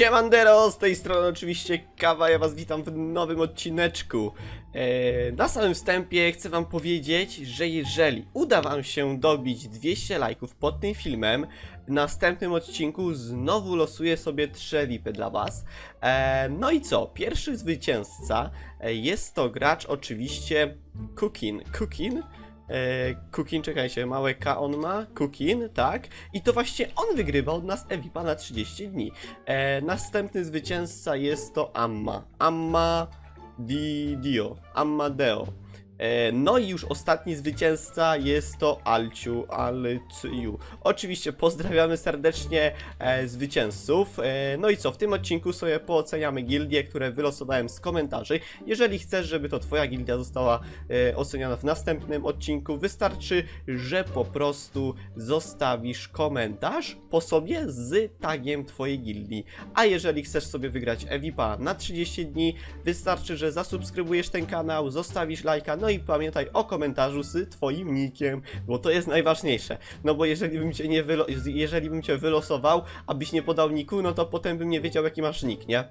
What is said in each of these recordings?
Siemandero, z tej strony oczywiście Kawa, ja was witam w nowym odcineczku. E, na samym wstępie chcę wam powiedzieć, że jeżeli uda wam się dobić 200 lajków pod tym filmem, w następnym odcinku znowu losuję sobie 3 lipy dla was. E, no i co? Pierwszy zwycięzca e, jest to gracz oczywiście Cookin. Cookin? E, Kukin, czekajcie, małe K on ma, Kukin, tak? I to właśnie on wygrywa od nas Evipa na 30 dni. E, następny zwycięzca jest to Amma. Amma Di Dio. Ammadeo. E, no i już ostatni zwycięzca jest to Alciu, Alciu. Oczywiście pozdrawiamy serdecznie e, zwycięzców. E, no i co, w tym odcinku sobie pooceniamy gildie, które wylosowałem z komentarzy. Jeżeli chcesz, żeby to twoja gildia została oceniona w następnym odcinku, wystarczy, że po prostu zostawisz komentarz po sobie z tagiem twojej gildii. A jeżeli chcesz sobie wygrać Evipa na 30 dni, wystarczy, że zasubskrybujesz ten kanał, zostawisz lajka, no i pamiętaj o komentarzu z twoim nickiem, bo to jest najważniejsze. No bo jeżeli bym cię nie wylo- jeżeli bym cię wylosował, abyś nie podał niku, no to potem bym nie wiedział jaki masz nick, nie?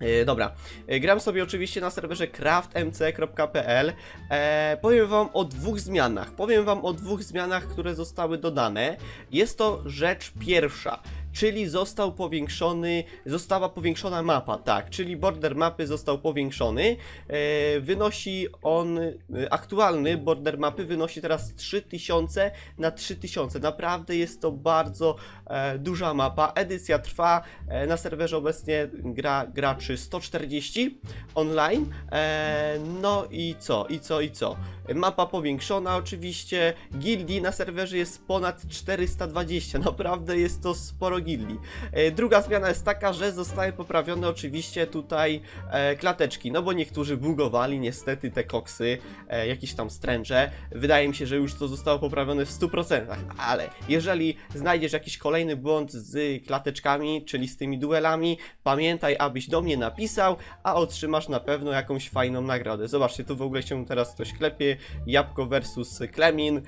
E, dobra, e, gram sobie oczywiście na serwerze craftmc.pl. E, powiem wam o dwóch zmianach. Powiem wam o dwóch zmianach, które zostały dodane. Jest to rzecz pierwsza. Czyli został powiększony, została powiększona mapa, tak, czyli border mapy został powiększony. E, wynosi on, e, aktualny border mapy wynosi teraz 3000 na 3000. Naprawdę jest to bardzo e, duża mapa. Edycja trwa e, na serwerze obecnie gra graczy 140 online. E, no i co, i co, i co? Mapa powiększona oczywiście. Gildii na serwerze jest ponad 420. Naprawdę jest to sporo gildii. E, druga zmiana jest taka, że zostały poprawione oczywiście tutaj e, klateczki. No bo niektórzy bugowali niestety te koksy, e, jakieś tam stręże. Wydaje mi się, że już to zostało poprawione w 100%. Ale jeżeli znajdziesz jakiś kolejny błąd z klateczkami, czyli z tymi duelami, pamiętaj, abyś do mnie napisał, a otrzymasz na pewno jakąś fajną nagrodę. Zobaczcie, tu w ogóle się teraz ktoś klepie, Jabłko versus Klemin,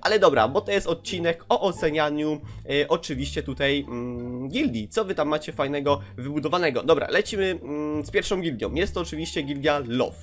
ale dobra, bo to jest odcinek o ocenianiu oczywiście tutaj mm, gildii. Co wy tam macie fajnego wybudowanego? Dobra, lecimy mm, z pierwszą gildią. Jest to oczywiście gildia Love.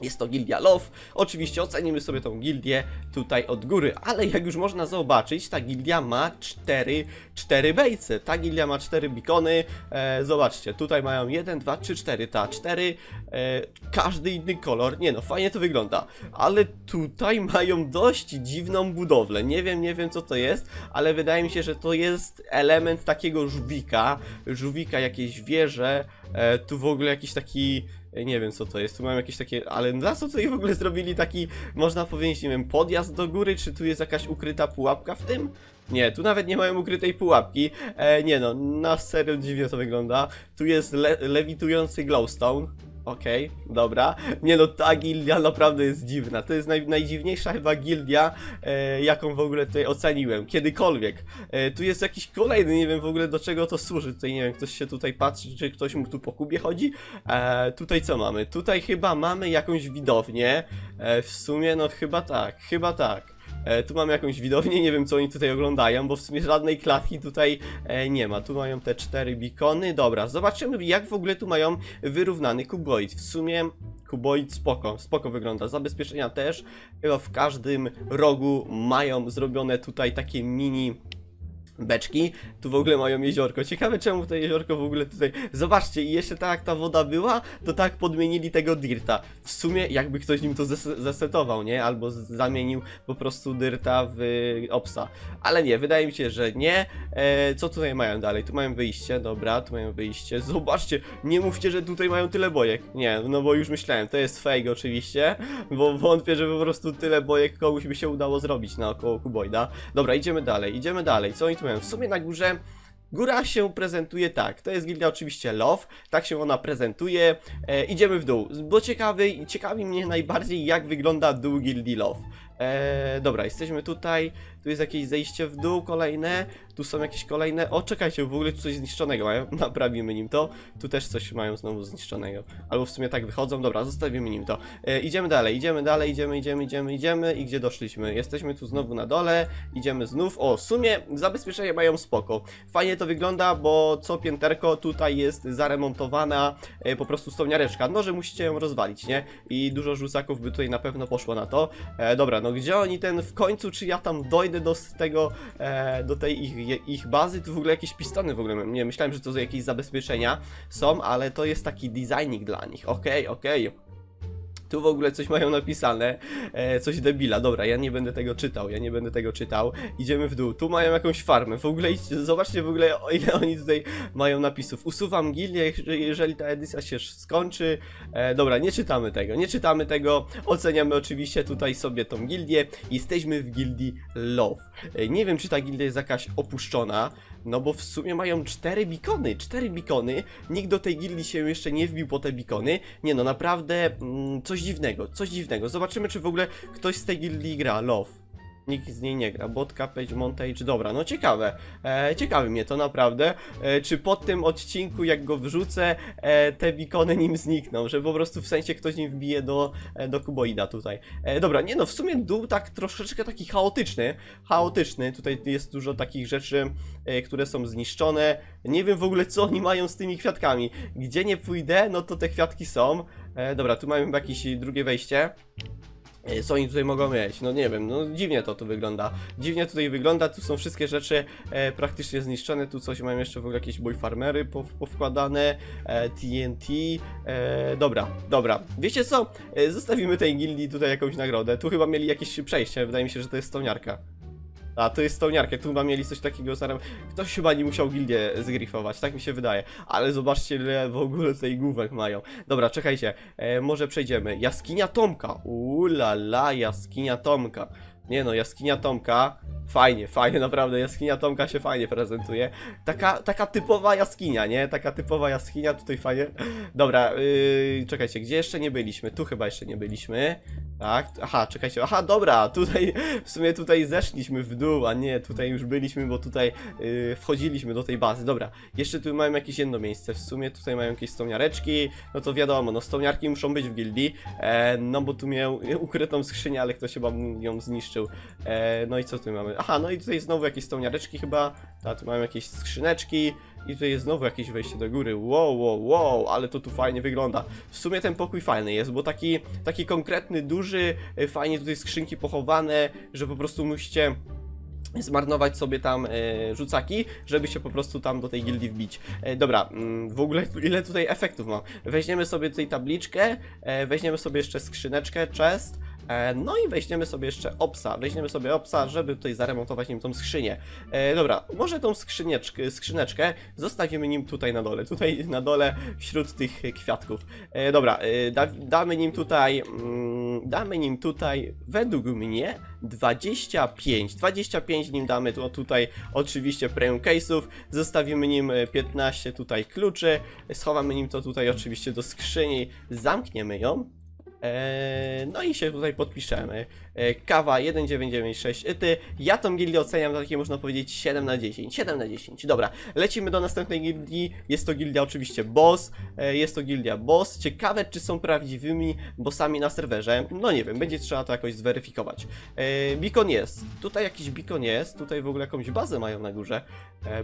Jest to gildia Love. Oczywiście ocenimy sobie tą gildię tutaj od góry, ale jak już można zobaczyć, ta gildia ma 4, 4 bejce. Ta gildia ma 4 bikony. E, zobaczcie, tutaj mają 1, 2, 3, 4, ta 4. E, każdy inny kolor. Nie no, fajnie to wygląda. Ale tutaj mają dość dziwną budowlę. Nie wiem, nie wiem co to jest, ale wydaje mi się, że to jest element takiego żółwika. Żółwika, jakieś wieże. E, tu w ogóle jakiś taki nie wiem co to jest, tu mam jakieś takie, ale na co tutaj w ogóle zrobili taki, można powiedzieć, nie wiem, podjazd do góry, czy tu jest jakaś ukryta pułapka w tym? Nie, tu nawet nie mają ukrytej pułapki, e, nie no, na serio dziwnie to wygląda, tu jest le lewitujący glowstone, Okej, dobra. Nie no, ta gildia naprawdę jest dziwna. To jest naj, najdziwniejsza chyba gildia, e, jaką w ogóle tutaj oceniłem. Kiedykolwiek. E, tu jest jakiś kolejny, nie wiem w ogóle do czego to służy. Tutaj nie wiem, ktoś się tutaj patrzy, czy ktoś mu tu po kubie chodzi. E, tutaj co mamy? Tutaj chyba mamy jakąś widownię. E, w sumie, no chyba tak, chyba tak. E, tu mamy jakąś widownię, nie wiem co oni tutaj oglądają, bo w sumie żadnej klatki tutaj e, nie ma. Tu mają te cztery bikony. Dobra, zobaczymy jak w ogóle tu mają wyrównany kuboid. W sumie kuboid spoko, spoko wygląda. Zabezpieczenia też. Chyba w każdym rogu mają zrobione tutaj takie mini beczki. Tu w ogóle mają jeziorko. Ciekawe czemu to jeziorko w ogóle tutaj... Zobaczcie, i jeszcze tak jak ta woda była, to tak podmienili tego dirta. W sumie jakby ktoś nim to zes- zesetował, nie? Albo zamienił po prostu dirta w opsa. Ale nie, wydaje mi się, że nie. E, co tutaj mają dalej? Tu mają wyjście, dobra, tu mają wyjście. Zobaczcie, nie mówcie, że tutaj mają tyle bojek. Nie, no bo już myślałem, to jest fake oczywiście, bo wątpię, że po prostu tyle bojek komuś by się udało zrobić naokoło Kuboida. Dobra, idziemy dalej, idziemy dalej. Co oni tu mają? W sumie na górze Góra się prezentuje tak, to jest gildia oczywiście Love, tak się ona prezentuje. E, idziemy w dół, bo ciekawy, ciekawi mnie najbardziej jak wygląda dół gildii Love. E, dobra, jesteśmy tutaj, tu jest jakieś zejście w dół kolejne, tu są jakieś kolejne, o czekajcie, w ogóle tu coś zniszczonego mają, naprawimy nim to, tu też coś mają znowu zniszczonego, albo w sumie tak wychodzą, dobra, zostawimy nim to. E, idziemy dalej, idziemy dalej, idziemy, idziemy, idziemy, idziemy. I gdzie doszliśmy? Jesteśmy tu znowu na dole, idziemy znów, o, w sumie zabezpieczenia mają spoko, fajnie to wygląda, bo co pięterko tutaj jest zaremontowana e, po prostu stoniareczka, no, że musicie ją rozwalić, nie? I dużo rzucaków by tutaj na pewno poszło na to. E, dobra, no gdzie oni ten w końcu, czy ja tam dojdę do tego, e, do tej ich, ich bazy, tu w ogóle jakieś pistony w ogóle, nie, myślałem, że to jakieś zabezpieczenia są, ale to jest taki designik dla nich, okej, okej. Tu w ogóle coś mają napisane, e, coś debila, dobra, ja nie będę tego czytał, ja nie będę tego czytał. Idziemy w dół, tu mają jakąś farmę, w ogóle idźcie, zobaczcie w ogóle o ile oni tutaj mają napisów. Usuwam gildię, jeż- jeżeli ta edycja się skończy. E, dobra, nie czytamy tego, nie czytamy tego, oceniamy oczywiście tutaj sobie tą gildię. Jesteśmy w gildii Love. E, nie wiem, czy ta gildia jest jakaś opuszczona, no bo w sumie mają cztery bikony, cztery bikony. Nikt do tej gildii się jeszcze nie wbił po te bikony. Nie no, naprawdę mm, coś dziwnego, coś dziwnego. Zobaczymy, czy w ogóle ktoś z tej gildii gra. Love. Nikt z niej nie gra. Botka, Page, Montage, dobra, no ciekawe. E, mnie to naprawdę. E, czy po tym odcinku, jak go wrzucę, e, te bikony nim znikną, że po prostu w sensie ktoś nim wbije do, e, do kuboida tutaj. E, dobra, nie no, w sumie dół tak troszeczkę taki chaotyczny. Chaotyczny, tutaj jest dużo takich rzeczy, e, które są zniszczone. Nie wiem w ogóle, co oni mają z tymi kwiatkami. Gdzie nie pójdę, no to te kwiatki są. E, dobra, tu mamy jakieś drugie wejście. E, Co oni tutaj mogą mieć? No nie wiem, no dziwnie to tu wygląda. Dziwnie tutaj wygląda, tu są wszystkie rzeczy e, praktycznie zniszczone, tu coś mają jeszcze w ogóle jakieś boy farmery pow, powkładane, e, TNT, e, dobra, dobra. Wiecie co? E, zostawimy tej gildii tutaj jakąś nagrodę, tu chyba mieli jakieś przejście, wydaje mi się, że to jest stołniarka. A, to jest stołniarka, tu chyba mieli coś takiego zaraz. Ktoś chyba nie musiał gildię zgrifować, tak mi się wydaje. Ale zobaczcie, ile w ogóle tej główek mają. Dobra, czekajcie, e, może przejdziemy. Jaskinia Tomka. Ula la, jaskinia Tomka. Nie no, jaskinia Tomka. Fajnie, fajnie, naprawdę. Jaskinia Tomka się fajnie prezentuje. Taka, taka typowa jaskinia, nie? Taka typowa jaskinia, tutaj fajnie. Dobra, yy, czekajcie, gdzie jeszcze nie byliśmy? Tu chyba jeszcze nie byliśmy. Tak, aha, czekajcie, aha, dobra, tutaj, w sumie tutaj zeszliśmy w dół, a nie, tutaj już byliśmy, bo tutaj yy, wchodziliśmy do tej bazy, dobra, jeszcze tu mamy jakieś jedno miejsce, w sumie tutaj mają jakieś stołniareczki, no to wiadomo, no stołniarki muszą być w gildii, e, no bo tu miał ukrytą skrzynię, ale ktoś chyba ją zniszczył, e, no i co tu mamy, aha, no i tutaj znowu jakieś stołniareczki chyba, a tu mamy jakieś skrzyneczki, i tutaj jest znowu jakieś wejście do góry. Wow, wow, wow, ale to tu fajnie wygląda. W sumie ten pokój fajny jest, bo taki, taki konkretny, duży, y, fajnie tutaj skrzynki pochowane, że po prostu musicie zmarnować sobie tam e, rzucaki, żeby się po prostu tam do tej gildii wbić. E, dobra, mm, w ogóle ile tutaj efektów mam? Weźmiemy sobie tutaj tabliczkę, e, weźmiemy sobie jeszcze skrzyneczkę, chest, e, no i weźmiemy sobie jeszcze opsa, weźmiemy sobie opsa, żeby tutaj zaremontować nim tą skrzynię. E, dobra, może tą skrzynieczkę, skrzyneczkę zostawimy nim tutaj na dole, tutaj na dole wśród tych kwiatków. E, dobra, e, da, damy nim tutaj, mm, damy nim tutaj, według mnie, 25. 25 nim damy tu, tutaj oczywiście premium case'ów, zostawimy nim e, 15 tutaj kluczy, schowamy nim to tutaj oczywiście do skrzyni, zamkniemy ją. Eee, no i się tutaj podpiszemy. Eee, kawa 1996 ty. Ja tą gildię oceniam na takie można powiedzieć 7 na 10. 7 na 10. Dobra, lecimy do następnej gildii. Jest to gildia oczywiście boss. Jest to gildia boss. Ciekawe czy są prawdziwymi bossami na serwerze. No nie wiem, będzie trzeba to jakoś zweryfikować. Beacon jest. Tutaj jakiś beacon jest. Tutaj w ogóle jakąś bazę mają na górze.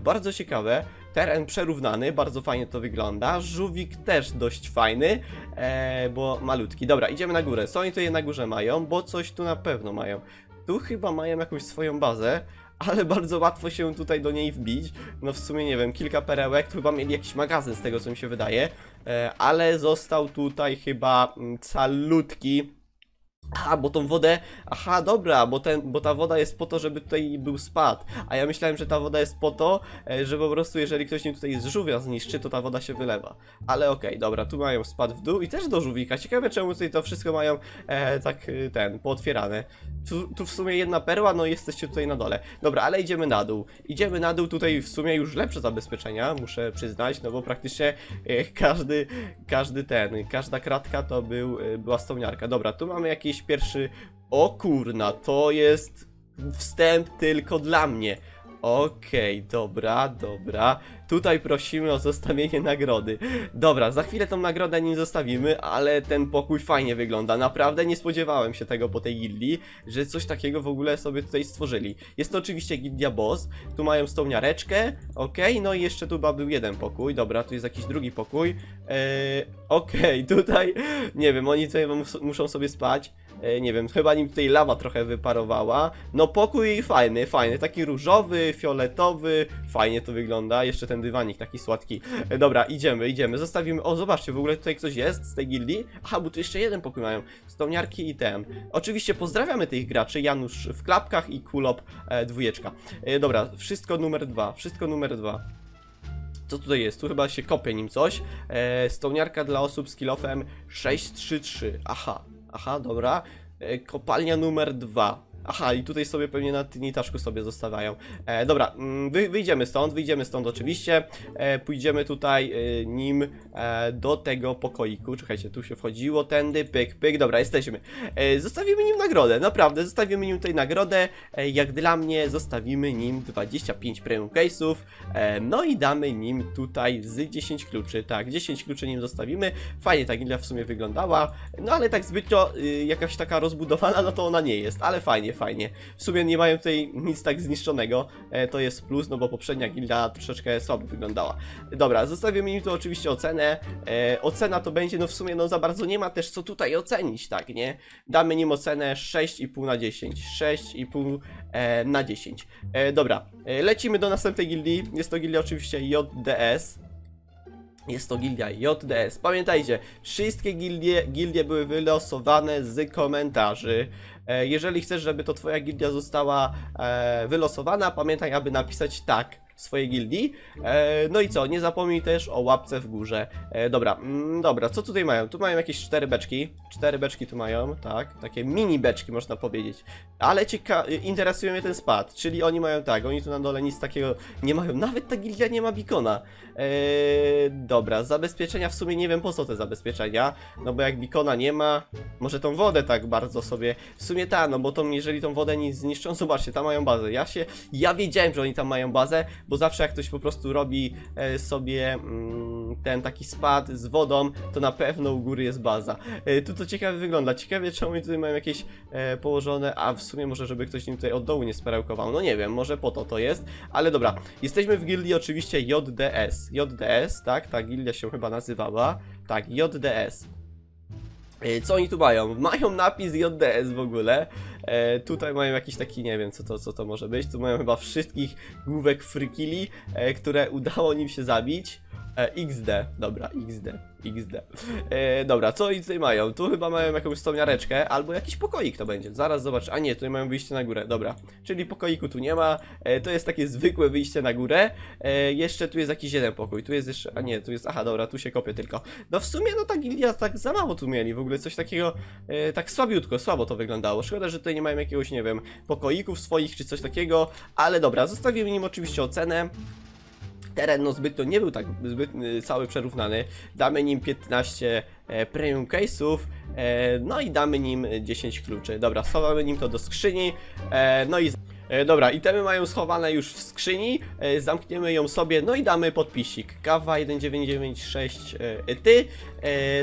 Bardzo ciekawe. Teren przerównany, bardzo fajnie to wygląda. Żółwik też dość fajny, e, bo malutki. Dobra, idziemy na górę. Co oni tutaj na górze mają? Bo coś tu na pewno mają. Tu chyba mają jakąś swoją bazę, ale bardzo łatwo się tutaj do niej wbić. No w sumie nie wiem, kilka perełek. Tu chyba mieli jakiś magazyn z tego co mi się wydaje, e, ale został tutaj chyba mm, calutki. A, bo tą wodę. Aha, dobra, bo, ten, bo ta woda jest po to, żeby tutaj był spad. A ja myślałem, że ta woda jest po to, e, że po prostu jeżeli ktoś nim tutaj z żółwia zniszczy, to ta woda się wylewa. Ale okej, dobra, tu mają spad w dół i też do żółwika. Ciekawe czemu tutaj to wszystko mają e, tak e, ten, pootwierane. Tu, tu w sumie jedna perła, no i jesteście tutaj na dole. Dobra, ale idziemy na dół. Idziemy na dół, tutaj w sumie już lepsze zabezpieczenia, muszę przyznać, no bo praktycznie e, każdy, każdy ten, każda kratka to był, e, była stołniarka. Dobra, tu mamy pierwszy... O kurna, to jest wstęp tylko dla mnie. Okej, dobra, dobra. Tutaj prosimy o zostawienie nagrody. Dobra, za chwilę tą nagrodę nim zostawimy, ale ten pokój fajnie wygląda. Naprawdę nie spodziewałem się tego po tej gildii, że coś takiego w ogóle sobie tutaj stworzyli. Jest to oczywiście gildia boss. Tu mają stołniareczkę, okej, no i jeszcze tu chyba był jeden pokój. Dobra, tu jest jakiś drugi pokój. Eee, okej, tutaj, nie wiem, oni tutaj mus muszą sobie spać. E, nie wiem, chyba nim tutaj lawa trochę wyparowała. No pokój fajny, fajny, taki różowy, fioletowy, fajnie to wygląda. Jeszcze ten dywanik taki słodki. E, dobra, idziemy, idziemy, zostawimy. O, zobaczcie, w ogóle tutaj ktoś jest z tej gildii. Aha, bo tu jeszcze jeden pokój mają. Stołniarki i ten. Oczywiście pozdrawiamy tych graczy, Janusz w klapkach i Kulop e, dwójeczka. E, dobra, wszystko numer dwa, wszystko numer dwa. Co tutaj jest? Tu chyba się kopie nim coś. E, stołniarka dla osób z kilofem 633. Aha, aha, dobra. E, kopalnia numer 2. Aha, i tutaj sobie pewnie na tynitaszku sobie zostawiają. E, dobra, mm, wy, wyjdziemy stąd, wyjdziemy stąd oczywiście. E, pójdziemy tutaj e, nim e, do tego pokoiku. Czekajcie, tu się wchodziło, tędy, pyk, pyk. Dobra, jesteśmy. E, zostawimy nim nagrodę, naprawdę, zostawimy nim tutaj nagrodę. E, jak dla mnie, zostawimy nim 25 premium case'ów. E, no i damy nim tutaj z 10 kluczy. Tak, 10 kluczy nim zostawimy. Fajnie ta gildia w sumie wyglądała. No ale tak zbytnio y, jakaś taka rozbudowana, no to ona nie jest, ale fajnie, fajnie. W sumie nie mają tutaj nic tak zniszczonego. E, to jest plus, no bo poprzednia gildia troszeczkę słabo wyglądała. Dobra, zostawimy im tu oczywiście ocenę. E, ocena to będzie, no w sumie no za bardzo nie ma też co tutaj ocenić, tak, nie? Damy nim ocenę 6,5 na 10. 6,5 e, na 10. E, dobra, e, lecimy do następnej gildii. Jest to gildia oczywiście JDS. Jest to gildia JDS. Pamiętajcie, wszystkie gildie, gildie były wylosowane z komentarzy. E, jeżeli chcesz, żeby to twoja gildia została e, wylosowana, pamiętaj, aby napisać tak swojej gildii. E, no i co, nie zapomnij też o łapce w górze. E, dobra, mm, dobra, co tutaj mają? Tu mają jakieś cztery beczki. Cztery beczki tu mają, tak, takie mini beczki można powiedzieć. Ale cieka interesuje mnie ten spad, czyli oni mają tak, oni tu na dole nic takiego nie mają. Nawet ta gildia nie ma bikona. E, dobra, zabezpieczenia w sumie nie wiem po co te zabezpieczenia, no bo jak bikona nie ma, może tą wodę tak bardzo sobie, w sumie ta, no bo tą, jeżeli tą wodę nie zniszczą, zobaczcie, tam mają bazę. Ja się, ja wiedziałem, że oni tam mają bazę, bo zawsze jak ktoś po prostu robi e, sobie mm, ten taki spad z wodą, to na pewno u góry jest baza. E, tu to ciekawie wygląda. Ciekawie, czemu oni tutaj mają jakieś e, położone, a w sumie może, żeby ktoś im tutaj od dołu nie sperełkował. No nie wiem, może po to to jest, ale dobra. Jesteśmy w gildii oczywiście JDS. JDS, tak? Ta gildia się chyba nazywała. Tak, JDS. E, Co oni tu mają? Mają napis JDS w ogóle. E, tutaj mają jakiś taki, nie wiem co to, co to może być. Tu mają chyba wszystkich główek frikili, e, które udało nim się zabić. E, XD, dobra, XD, XD. E, dobra, co oni tutaj mają? Tu chyba mają jakąś stołniareczkę, albo jakiś pokoik to będzie. Zaraz zobacz. A nie, tutaj mają wyjście na górę, dobra. Czyli pokoiku tu nie ma. E, to jest takie zwykłe wyjście na górę. E, jeszcze tu jest jakiś jeden pokój. Tu jest jeszcze. A nie, tu jest. Aha, dobra, tu się kopię tylko. No w sumie, no ta gildia tak za mało tu mieli. W ogóle coś takiego. E, tak słabiutko, słabo to wyglądało. Szkoda, że tutaj nie mają jakiegoś, nie wiem, pokoików swoich czy coś takiego. Ale dobra, zostawimy nim oczywiście ocenę. Teren no zbytnio nie był tak zbyt y, cały przerównany. Damy nim 15 e, premium case'ów, e, no i damy nim 10 kluczy. Dobra, schowamy nim to do skrzyni, e, no i... E, dobra, itemy mają schowane już w skrzyni, e, zamkniemy ją sobie, no i damy podpisik. Kawa 1996 e, ty,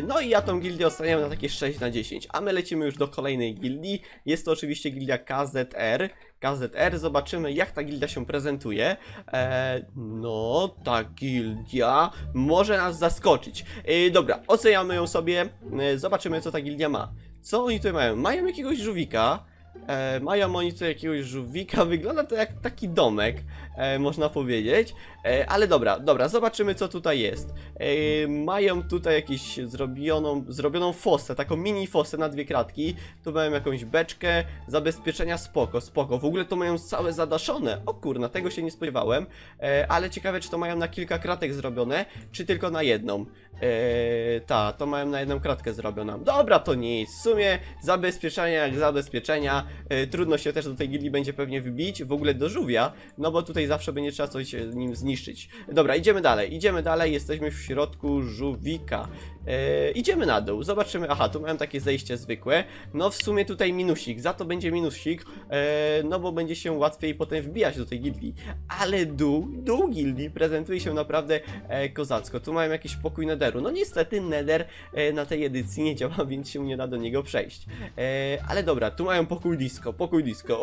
no i ja tą gildię oceniam na takie 6 na 10, a my lecimy już do kolejnej gildii. Jest to oczywiście gildia KZR. KZR, zobaczymy jak ta gildia się prezentuje. E, no, ta gildia może nas zaskoczyć. E, dobra, oceniamy ją sobie, e, zobaczymy co ta gildia ma. Co oni tutaj mają? Mają jakiegoś żółwika. E, mają oni tutaj jakiegoś żółwika, wygląda to jak taki domek, e, można powiedzieć. E, ale dobra, dobra, zobaczymy co tutaj jest. E, mają tutaj jakąś zrobioną, zrobioną fosę, taką mini fosę na dwie kratki. Tu mają jakąś beczkę, zabezpieczenia spoko, spoko. W ogóle to mają całe zadaszone. O kurna, tego się nie spodziewałem. E, ale ciekawe, czy to mają na kilka kratek zrobione, czy tylko na jedną. E, ta, to mają na jedną kratkę zrobioną. Dobra, to nic. W sumie zabezpieczenia jak zabezpieczenia. e, trudno się też do tej gildii będzie pewnie wybić, w ogóle do żółwia, no bo tutaj zawsze będzie trzeba coś e, nim zniszczyć. Dobra, idziemy dalej, idziemy dalej, jesteśmy w środku żółwika. E, idziemy na dół, zobaczymy, aha, tu miałem takie zejście zwykłe, no w sumie tutaj minusik, za to będzie minusik, e, no bo będzie się łatwiej potem wbijać do tej gildii, ale dół, dół gildii prezentuje się naprawdę e, kozacko, tu mają jakiś pokój nederu, no niestety nether e, na tej edycji nie działa, więc się nie da do niego przejść, e, ale dobra, tu mają pokój disco, pokój disco,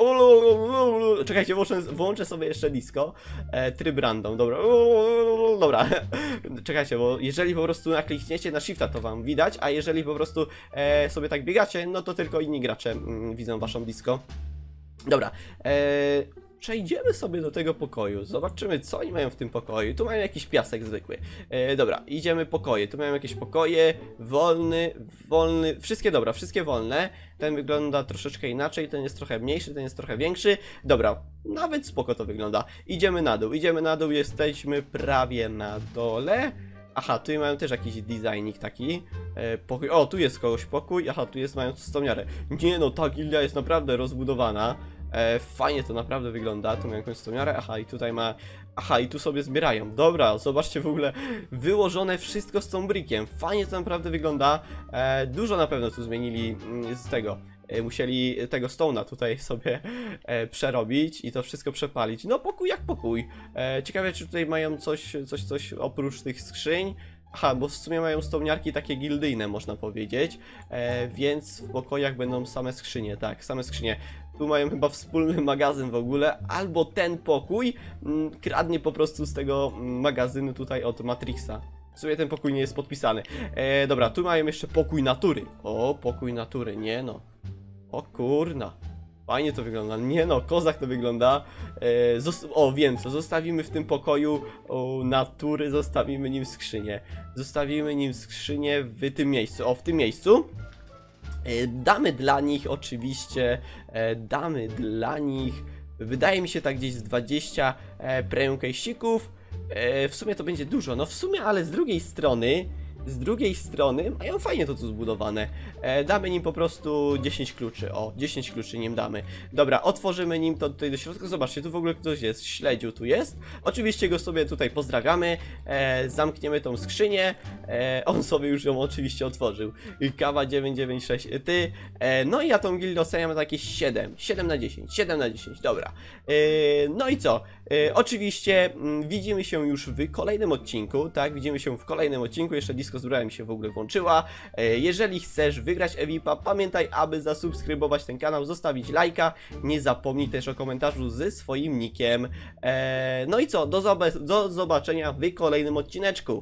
czekajcie, włączę, włączę sobie jeszcze disco, e, tryb random, dobra, dobra, czekajcie, bo jeżeli po prostu naklikniecie na shifta, to wam widać, a jeżeli po prostu sobie tak biegacie, no to tylko inni gracze mm, widzą waszą disco. Dobra, przejdziemy sobie do tego pokoju, zobaczymy co oni mają w tym pokoju. Tu mają jakiś piasek zwykły. E, dobra, idziemy pokoje, tu mają jakieś pokoje, wolny, wolny, wszystkie dobra, wszystkie wolne. Ten wygląda troszeczkę inaczej, ten jest trochę mniejszy, ten jest trochę większy. Dobra, nawet spoko to wygląda. Idziemy na dół, idziemy na dół, jesteśmy prawie na dole. Aha, tu mają też jakiś designik taki. E, pokój. O, tu jest kogoś pokój. Aha, tu jest mają stomiarę. Nie no, ta gildia jest naprawdę rozbudowana. E, fajnie to naprawdę wygląda. Tu mają jakąś stomiarę. Aha, i tutaj ma. Aha, i tu sobie zbierają. Dobra, zobaczcie w ogóle wyłożone wszystko z tą brikiem. Fajnie to naprawdę wygląda. E, dużo na pewno tu zmienili mm, z tego. E, Musieli tego stona tutaj sobie e, przerobić i to wszystko przepalić. No pokój jak pokój. E, ciekawe czy tutaj mają coś, coś, coś oprócz tych skrzyń. Aha, bo w sumie mają stołniarki takie gildyjne, można powiedzieć, e, więc w pokojach będą same skrzynie, tak, same skrzynie. Tu mają chyba wspólny magazyn w ogóle, albo ten pokój mm, kradnie po prostu z tego mm, magazynu tutaj od Matrixa. W sumie ten pokój nie jest podpisany. E, dobra, tu mają jeszcze pokój natury. O, pokój natury, nie no. O kurna. Fajnie to wygląda. Nie no, kozak to wygląda. E, o, wiem co, zostawimy w tym pokoju o, natury, zostawimy nim skrzynię. Zostawimy nim skrzynię w tym miejscu. O, w tym miejscu. E, damy dla nich oczywiście, e, damy dla nich, wydaje mi się tak gdzieś z 20 e. E, w sumie to będzie dużo, no w sumie, ale z drugiej strony, z drugiej strony mają fajnie to tu zbudowane. E, damy nim po prostu 10 kluczy, o, 10 kluczy nim damy. Dobra, otworzymy nim to tutaj do środka, zobaczcie, tu w ogóle ktoś jest, śledziu tu jest. Oczywiście go sobie tutaj pozdrawiamy, e, zamkniemy tą skrzynię, e, on sobie już ją oczywiście otworzył. Kawa 996, ty, e, no i ja tą gildę oceniam na jakieś 7, 7 na 10, 7 na 10, dobra. E, no i co? E, oczywiście mm, widzimy się już w kolejnym odcinku, tak? Widzimy się w kolejnym odcinku, jeszcze Mi się w ogóle włączyła. E, jeżeli chcesz wygrać Evipa, pamiętaj, aby zasubskrybować ten kanał, zostawić lajka, nie zapomnij też o komentarzu ze swoim nickiem. E, no i co? Do, do zobaczenia w kolejnym odcineczku.